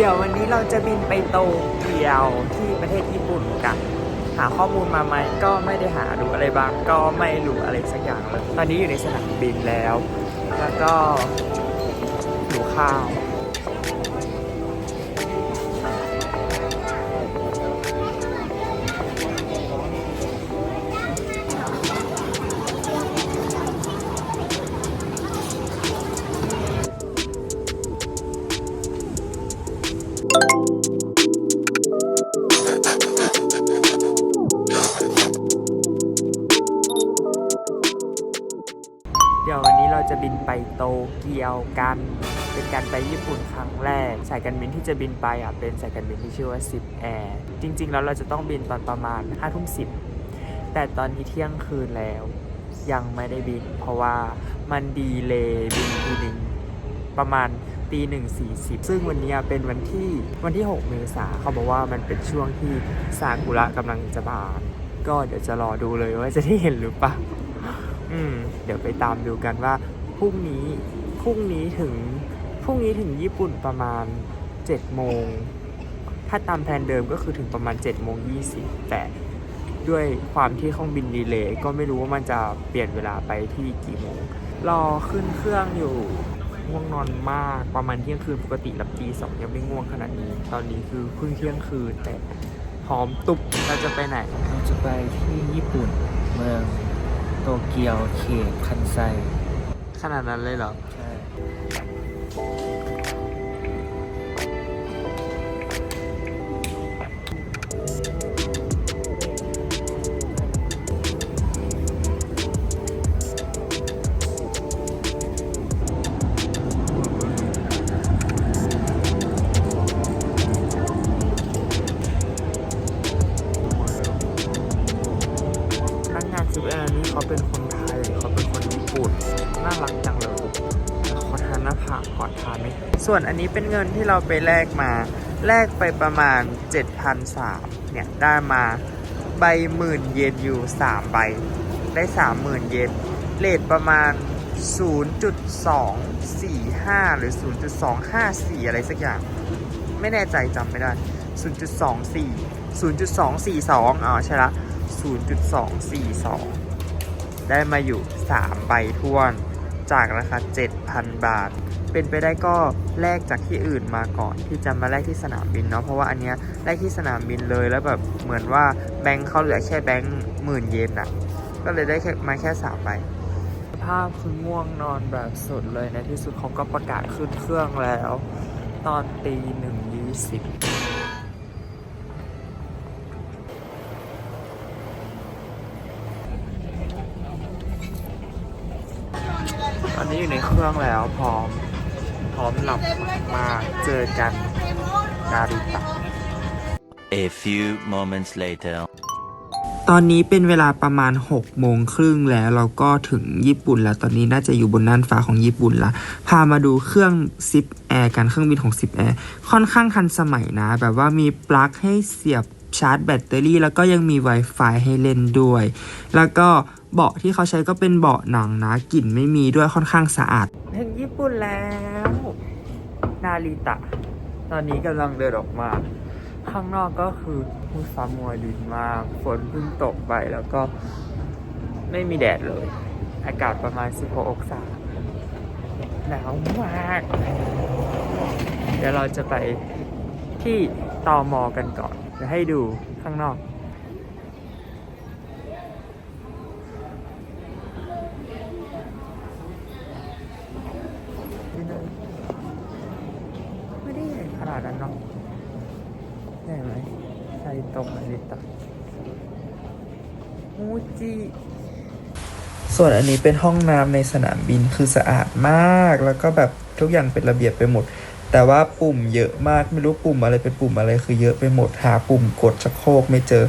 เดี๋ยววันนี้เราจะบินไปโตเกียวที่ประเทศญี่ปุ่นกัน หาข้อมูลมาไหมก็ไม่ได้หาดูอะไรบ้าง ก็ไม่รู้อะไรสักอย่างเลย ตอนนี้อยู่ในสนามบินแล้ว แล้วก็หิวข้าว เดี๋ยววันนี้เราจะบินไปโตเกียวกัน เป็นการไปญี่ปุ่นครั้งแรก สายการบินที่จะบินไปอะเป็นสายการบินที่ชื่อว่า 10 Air จริง ๆ แล้วเราจะต้องบินตอนประมาณ5ทุ่ม10 แต่ตอนนี้เที่ยงคืนแล้ว ยังไม่ได้บิน เพราะว่ามันดีเลย์บินทีหนึ่งประมาณ ตีหนึ่งสี่สิบซึ่งวันนี้เป็นวันที่วันที่ 6 เมษาเขาบอกว่ามันเป็นช่วงที่ซากุระกำลังจะบาน ก็เดี๋ยวจะรอดูเลยว่าจะได้เห็นหรือเปล่าอืม เดี๋ยวไปตามดูกันว่าพรุ่งนี้พรุ่งนี้ถึงพรุ่งนี้ถึงญี่ปุ่นประมาณ7โมงถ้าตามแผนเดิมก็คือถึงประมาณ7โมง20แต่ด้วยความที่เครื่องบินดีเลย์ก็ไม่รู้ว่ามันจะเปลี่ยนเวลาไปที่กี่โมง รอขึ้นเครื่องอยู่ ง่วงนอนมากประมาณเที่ยงคืนปกติหลับตีสองยังไม่ง่วงขนาดนี้ ตอนนี้คือเพิ่งเที่ยงคืนแต่พร้อมตุบเราจะไปไหน เราจะไปที่ญี่ปุ่นเมืองโตเกียวเขตคันไซขนาดนั้นเลยเหรอ ใช่ ส่วนอันนี้เป็นเงินที่เราไปแลกมา แลกไปประมาณ 7,003เนี่ย ได้มาใบหมื่นเยนอยู่ 3 ใบ ได้ 30,000 เยนเลทประมาณ 0.245 หรือ 0.254 อะไรสักอย่าง ไม่แน่ใจจำไม่ได้ 0.24 0.242อ๋อใช่ละ 0.242 ได้มาอยู่ 3 ใบท้วนจากราคา 7,000 บาท เป็นไปได้ก็แลกจากที่อื่นมาก่อนที่จะมาแลกที่สนามบินเนาะเพราะว่าอันเนี้ยแลกที่สนามบินเลยแล้วแบบเหมือนว่าแบงค์เขาเหลือแค่แบงค์หมื่นเยนอะก็เลยได้แค่มาแค่สามใบภาพคือง่วงนอนแบบสุดเลยในที่สุดเขาก็ประกาศขึ้นเครื่องแล้ว ตอนตีหนึ่งยี่สิบตอนนี้อยู่ในเครื่องแล้วพร้อม ร้อมหลับมาเจอกันนาริตะ A few moments later. ตอนนี้เป็นเวลาประมาณ6โมงครึ่งแล้วเราก็ถึงญี่ปุ่นแล้ว ตอนนี้น่าจะอยู่บนน่านฟ้าของญี่ปุ่นละ พามาดูเครื่องซิปแอร์กันเครื่องบินของซิปแอร์ค่อนข้างทันสมัยนะ แบบว่ามีปลั๊กให้เสียบชาร์จแบตเตอรี่ แล้วก็ยังมี Wi-Fi ให้เล่นด้วย แล้วก็ เบาะที่เขาใช้ก็เป็นเบาะหนังนะกลิ่นไม่มีด้วยค่อนข้างสะอาด ถึงญี่ปุ่นแล้ว นาริตะ ตอนนี้กำลังเดินออกมา ข้างนอกก็คือผู้ฟ้ามัวดินมากฝนเพิ่งตกไปแล้วก็ไม่มีแดดเลย อากาศประมาณ 16 องศาหนาวมาก เดี๋ยวเราจะไปที่ตอมอกันก่อนจะให้ดูข้างนอก นี่เลยไม่ได้ากันเนาะใหญ่ไหมใช่ตรงอันนี้ตักมูจิส่วนอันนี้เป็นห้องน้ำในสนามบินคือสะอาดมาก แล้วก็แบบทุกอย่างเป็นระเบียบไปหมด แต่ว่าปุ่มเยอะมากไม่รู้ปุ่มอะไรเป็นปุ่มอะไรคือเยอะไปหมดหาปุ่มกดชักโครกไม่เจอ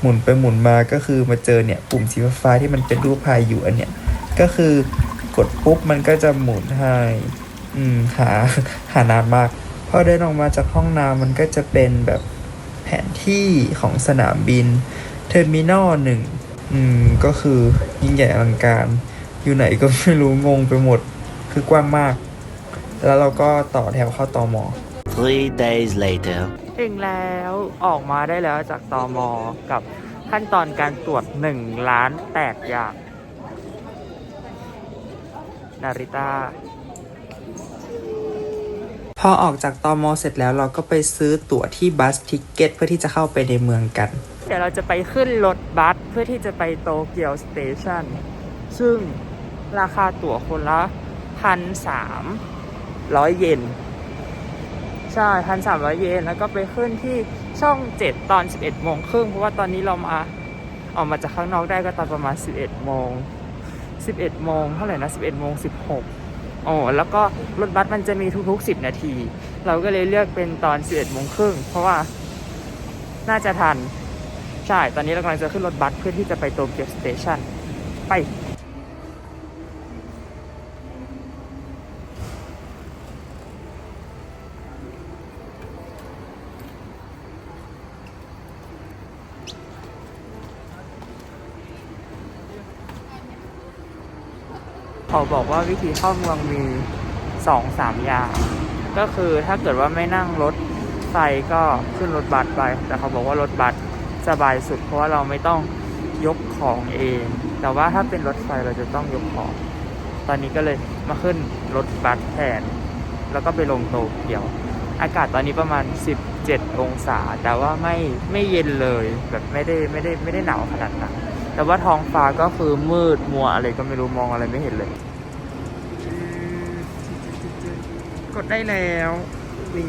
หมุนไปหมุนมาก็คือมาเจอเนี่ยปุ่มสีฟ้าที่มันเป็นรูปพายอยู่อันเนี้ยก็คือกดปุ๊บมันก็จะหมุนให้อืมหาหานานมาก พอเดินออกมาจากห้องน้ำมันก็จะเป็นแบบแผนที่ของสนามบินเทอร์มินอลหนึ่งอืมก็คือยิ่งใหญ่อลังการ อยู่ไหนก็ไม่รู้งงไปหมดคือกว้างมาก แล้วเราก็ต่อแถวเข้าตอมอ Three days later. ถึงแล้วออกมาได้แล้วจากตอมอกับขั้นตอนการตรวจ1ล้านแตกอย่างนาริตา พอออกจากตอมอเสร็จแล้วเราก็ไปซื้อตั๋วที่บัสทิเก็ตเพื่อที่จะเข้าไปในเมืองกัน เดี๋ยวเราจะไปขึ้นรถบัสเพื่อที่จะไปโตเกียวสเตชันซึ่งราคาตั๋วคนละพันสามร้อยเยนใช่พันสามร้อยเยนแล้วก็ไปขึ้นที่ช่องเจ็ดตอนสิบเอ็ดโมงครึ่งเพราะว่าตอนนี้เรามาออกมาจากข้างนอกได้ก็ตอนประมาณสิบเอ็ดโมงสิบเอ็ดโมงเท่าไหร่นะสิบเอ็ดโมงสิบหก โอ้แล้วก็รถบัสมันจะมีทุกๆสิบนาที เราก็เลยเลือกเป็นตอนสิบเอ็ดโมงครึ่งเพราะว่าน่าจะทัน ใช่ ตอนนี้เรากำลังจะขึ้นรถบัสเพื่อที่จะไปโตเกียวสเตชันไป เขาบอกว่าวิธีเข้าเมืองมีสองสามอย่าง ก็คือถ้าเกิดว่าไม่นั่งรถไฟก็ขึ้นรถบัสไป แต่เขาบอกว่ารถบัสสบายสุดเพราะว่าเราไม่ต้องยกของเอง แต่ว่าถ้าเป็นรถไฟเราจะต้องยกของ ตอนนี้ก็เลยมาขึ้นรถบัสแทน แล้วก็ไปลงโตเกียว อากาศตอนนี้ประมาณ 17 องศา แต่ว่าไม่ไม่เย็นเลยแบบไม่ได้ไม่ได้ไม่ได้หนาวขนาดนั้น แต่ว่าท้องฟ้าก็คือมืดมัวอะไรก็ไม่รู้มองอะไรไม่เห็นเลย กดได้แล้วนี่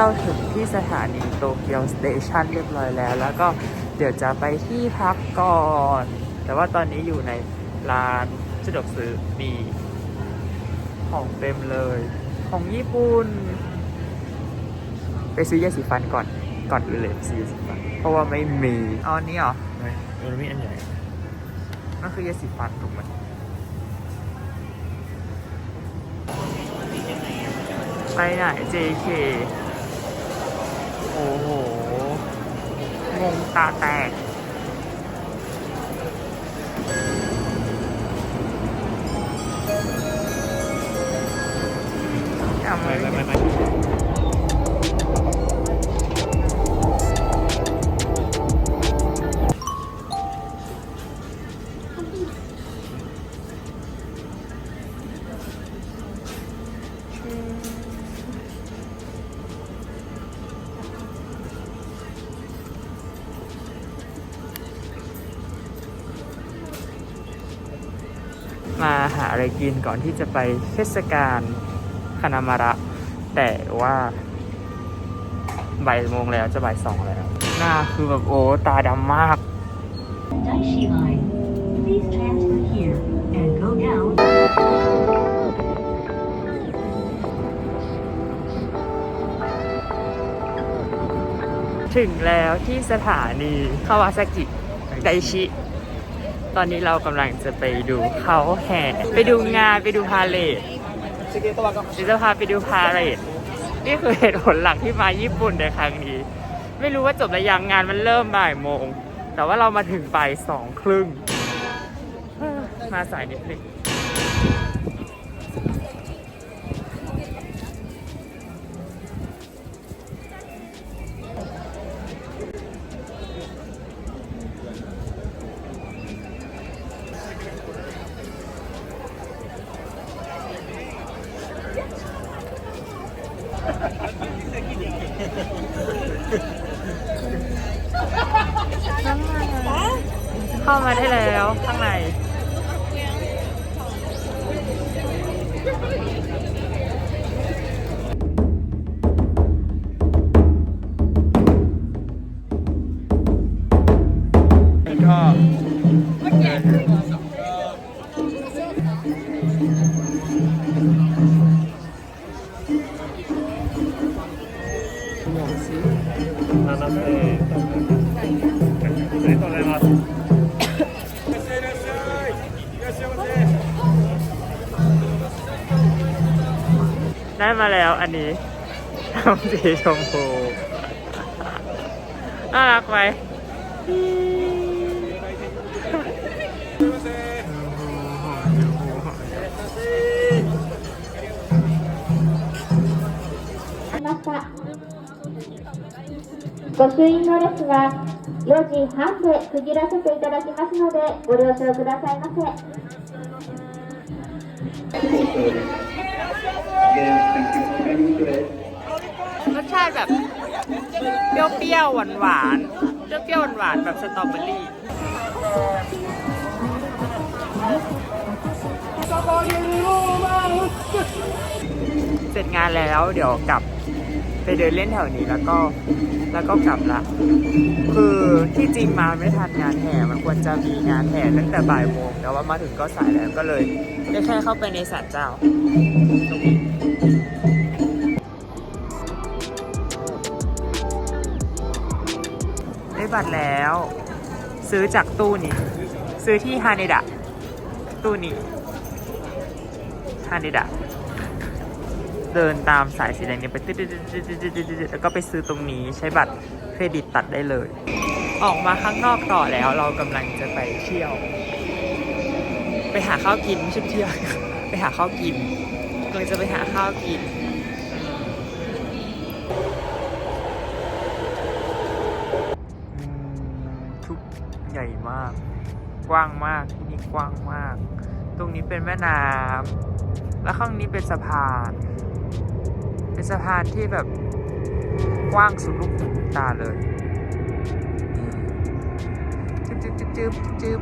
เราถึงที่สถานีโตเกียวสเตชันเรียบร้อยแล้ว แล้วก็เดี๋ยวจะไปที่พักก่อน แต่ว่าตอนนี้อยู่ในร้านสะดวกซื้อมีของเต็มเลย ของญี่ปุ่น ไปซื้อยาสีฟันก่อน ก่อนอื่นเลยซื้อยาสีฟัน เพราะว่าไม่มีอ๋ออนนี่เหรอไม่มันมีอันใหญ่นั่นคือยาสีฟันถูกไหมไปไหน JK โอ้โหงงตาแตกไปไม่ไม่ไม่ มาหาอะไรกินก่อนที่จะไปเทศกาลคานามาระ แต่ว่าบ่ายโมงแล้วจะบ่ายสองแล้ว หน้าคือแบบโอ้ตาดำมาก Daishi Line. Please transfer here and go down. ถึงแล้วที่สถานีคาวาซากิไดชิ ตอนนี้เรากำลังจะไปดูเขาแห่ ไปดูงานไปดูพาเลทเดี๋ยวจะพาไปดูพาเลทนี่คือเหตุผลหลักที่มาญี่ปุ่นในครั้งนี้ ไม่รู้ว่าจบระยังงานมันเริ่มบ่ายโมง แต่ว่าเรามาถึงบ่ายสองครึ่ง มาสายนิดนึง ทำสีชมพู น่ารักไหม ました。御朱印の列は4時半で区切らせていただきますのでご了承くださいませ。 เปรี้ยวๆหวานเปรี้ยวๆหวานแบบสตรอเบอรี่เสร็จงานแล้วเดี๋ยวกลับไปเดินเล่นแถวนี้แล้วก็แล้วก็กลับละ คือที่จริงมาไม่ทันงานแห่มันควรจะมีงานแห่ตั้งแต่บ่ายโมงแต่ว่ามาถึงก็สายแล้วก็เลยได้แค่เข้าไปในศาลเจ้าตรงนี้ บัตรแล้ว ซื้อจากตู้นี้ ซื้อที่ฮานิดะตู้นี้ฮานิดะเดินตามสายสีแดงนี้ไปตึ๊ดๆแล้วก็ไปซื้อตรงนี้ใช้บัตรเครดิตตัดได้เลย ออกมาข้างนอกต่อแล้วเรากำลังจะไปเที่ยว ไปหาข้าวกินไม่ใช่เที่ยวไปหาข้าวกินกำลังจะไปหาข้าวกิน กว้างมากที่นี่กว้างมาก ตรงนี้เป็นแม่น้ำแล้วข้างนี้เป็นสะพาน เป็นสะพานที่แบบกว้างสุดลูกหูลูกตาเลยจึ๊บจึ๊บจึ๊บจึ๊บจึ๊บ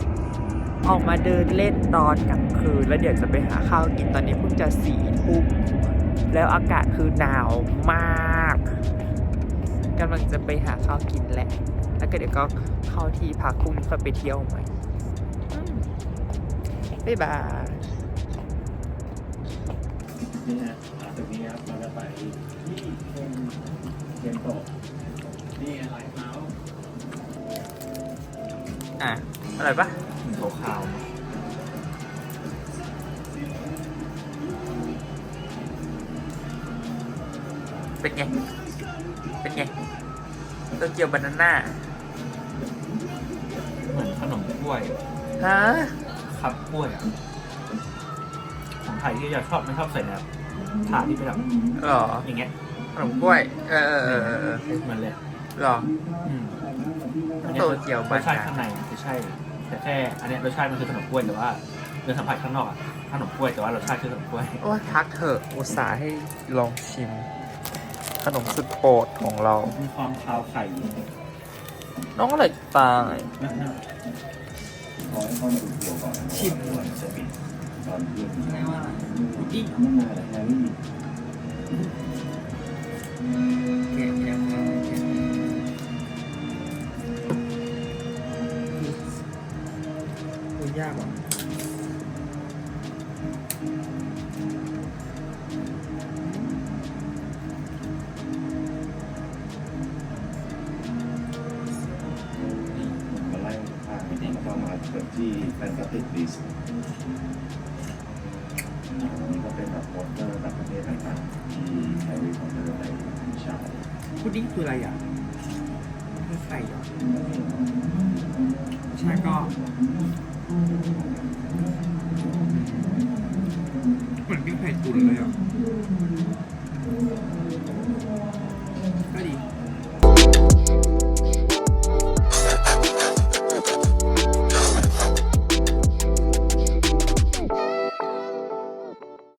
ออกมาเดินเล่นตอนกลางคืน แล้วเดี๋ยวจะไปหาข้าวกินตอนนี้เพิ่งจะสี่ทุ่มแล้วอากาศคือหนาวมากกำลังจะไปหาข้าวกินแหละ แล้วก็เดี๋ยวก็เข้าที่พักพรุ่งนี้ค่อยไปเที่ยวใหม่ บ๊ายบายนี่ฮะตึกนี้ครับเราจะไปที่เทียนโตะนี่ไลท์เฮาส์อะอร่อยปะขาวขาวเป็นไง เป็นไงโตเกียวบานาน่าเหมือนขนมกล้วย ฮะ คับกล้วยอะของไทยที่จะชอบไม่ชอบใส่แบบถาดที่เป็นแบบหรออย่างเงี้ยขนมกล้วย เออเออเออเออเออเหมันเลยหรออืมอันโตเกียวรบาสชาตินาข้างในไม่ใช่ แต่แค่อันเนี้ยรสชาติมันคือขนมกล้วยแต่ว่าเนื้อสัมผัสข้างนอกอะขนมกล้วยแต่ว่ารสชาติคือขนมกล้วยโอ้ยพักเถอะอุตส่าห์ให้ลองชิม ขนมสุดโปรดของเรา มีความคาวไข่อยู่น้องอะไรตายนะฮะ ขอให้เข้ามาดูตัวก่อนนะชิมก่อนจะปิดตอนเที่ยงไม่ว่าอีกไม่นานเลยแฮร์รี่แกะยังไงแกะ พุดดิ้งคืออะไรอะคือไข่เหรอใช่ก็เหมือนปิ้งไข่ตุ๋นเลยอะ